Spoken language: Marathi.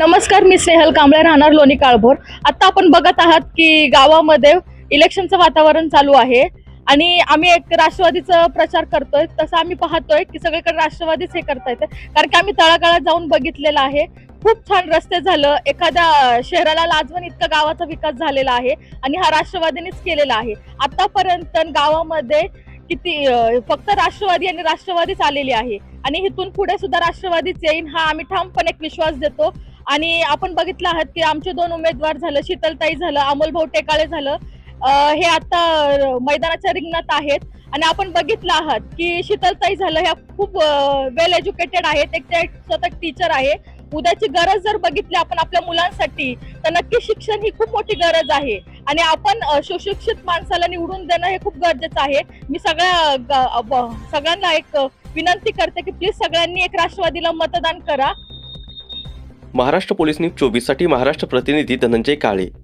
नमस्कार मी स्नेहल कांबळे राहणार लोणी काळभोर. आता आपण बघत आहात की गावामध्ये इलेक्शनचं वातावरण चालू आहे आणि आम्ही एक राष्ट्रवादीचा प्रचार करतोय. तसं आम्ही पाहतोय की सगळीकडे राष्ट्रवादीच हे करता येतं कारण की आम्ही तळागाळात जाऊन बघितलेलं आहे. खूप छान रस्ते झालं. एखाद्या शहराला लाजवण इतका गावाचा विकास झालेला आहे आणि हा राष्ट्रवादीनेच केलेला आहे. आतापर्यंत गावामध्ये किती फक्त राष्ट्रवादी आणि राष्ट्रवादीच आलेली आहे. आणि इथून पुढे सुद्धा राष्ट्रवादीच येईन हा आम्ही ठामपणे एक विश्वास देतो. आणि आपण बघितलं आहात की आमचे दोन उमेदवार झालं शीतलताई झालं अमोल भाऊ टेकाळे झालं. हे आता मैदानाच्या रिंगणात आहेत. आणि आपण बघितलं आहात की शीतलताई झालं ह्या खूप वेल एज्युकेटेड आहेत. एक त्या स्वतः टीचर आहे. उद्याची गरज जर बघितली आपण आपल्या मुलांसाठी तर नक्की शिक्षण ही खूप मोठी गरज आहे. आणि आपण सुशिक्षित माणसाला निवडून देणं हे खूप गरजेचं आहे. मी सगळ्या ग- सगळ्यांना एक विनंती करते की प्लीज सगळ्यांनी एक राष्ट्रवादीला मतदान करा. महाराष्ट्र पोलीस न्यूज चोवीससाठी महाराष्ट्र प्रतिनिधी धनंजय काळे.